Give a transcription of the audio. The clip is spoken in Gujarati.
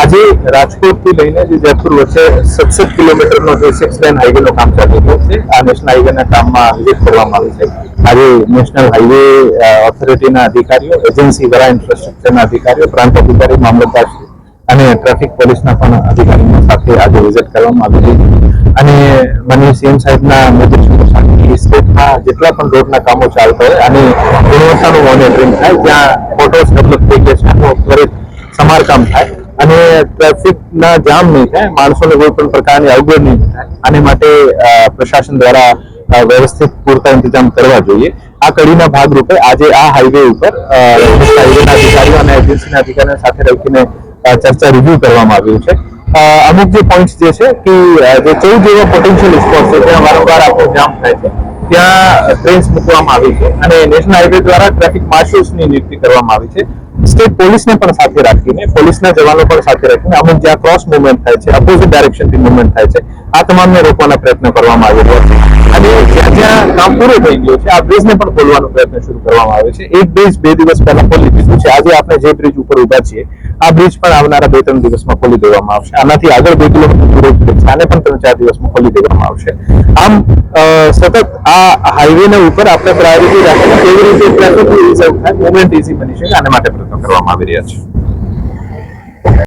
આજે રાજકોટથી લઈને જે જયપુર વચ્ચે સત્સઠ કિલોમીટરનો જે સિક્સ લેન હાઈવે નું કામ ચાલી રહ્યું છે. આ નેશનલ હાઈવે ના કામમાં વિઝિટ કરવામાં આવી છે. આજે નેશનલ હાઈવે ઓથોરિટીના અધિકારીઓ એજન્સી દ્વારા ઇન્ફ્રાસ્ટ્રક્ચરના અધિકારીઓ, પ્રાંત અધિકારી, મામલતદાર અને ટ્રાફિક પોલીસના પણ અધિકારીઓ સાથે આજે વિઝિટ કરવામાં આવી હતી અને માનનીય સીએમ સાહેબના નિર્દેશનો સાથે સ્ટેટમાં જેટલા પણ રોડના કામો ચાલતા હોય અને ગુણવત્તાનું મોનિટરિંગ થાય, જ્યાં ફોટોસ ડેવલપ થઈ ગયા છે ત્વરિત સમારકામ થાય અને ટ્રાફિકના જામ નહીં થાય, માણસોને કોઈ પણ પ્રકારની અવગણ નહીં થાય. આને માટે પ્રશાસન દ્વારા વ્યવસ્થિત પૂરતા ઇંતજામ કરવા જોઈએ. આ કડીના ભાગરૂપે આજે આ હાઈવે ઉપર હાઈવેના અધિકારીઓ અને એજન્સીના અધિકારીઓ સાથે રહીને ચર્ચા રિવ્યુ કરવામાં આવ્યું છે. અમુક જે પોઈન્ટ જે છે કે જે ચૌદ જેવા પોટેન્શિયલ સ્પોટ છે, ત્યાં વારંવાર આપણો જામ થાય છે. ત્યાં ટ્રેન્સ મૂકવામાં આવી છે. અને નેશનલ હાઈવે દ્વારા ટ્રાફિક માર્શલ્સની નિયુક્તિ કરવામાં આવી છે. સ્ટેટ પોલીસને પણ સાથે રાખીને, પોલીસના જવાનો પણ સાથે રાખીને અમુક જ્યાં ક્રોસ મુવમેન્ટ થાય છે અપોઝિટ ડાયરેક્શનથી મુવમેન્ટ થાય છે, આ તમામને રોકવાના પ્રયત્ન કરવામાં આવી રહ્યા છે. અને કામ પૂરું થઈ ગયું છે. આ બ્રિજને પણ ખોલવાનો પ્રયત્ન શરૂ કરવામાં આવ્યો છે. એક બ્રિજ બે દિવસ પહેલા ખોલી દીધું છે. આજે આપણે જે બ્રિજ ઉપર ઊભા છીએ, આ બ્રિજ પણ આવનારા બે ત્રણ દિવસમાં ખોલી દેવામાં આવશે. આનાથી આગળ બે કિલોમીટર આને પણ ત્રણ ચાર દિવસમાં ખોલી દેવામાં આવશે. આમ સતત આ હાઈવે ઉપર આપણે પ્રાયોરિટી રાખીને કેવી રીતે ટ્રાફિક થાય મુવમેન્ટ ઇઝી બની શકે, આને માટે પ્રયત્ન કરવામાં આવી રહ્યા છે.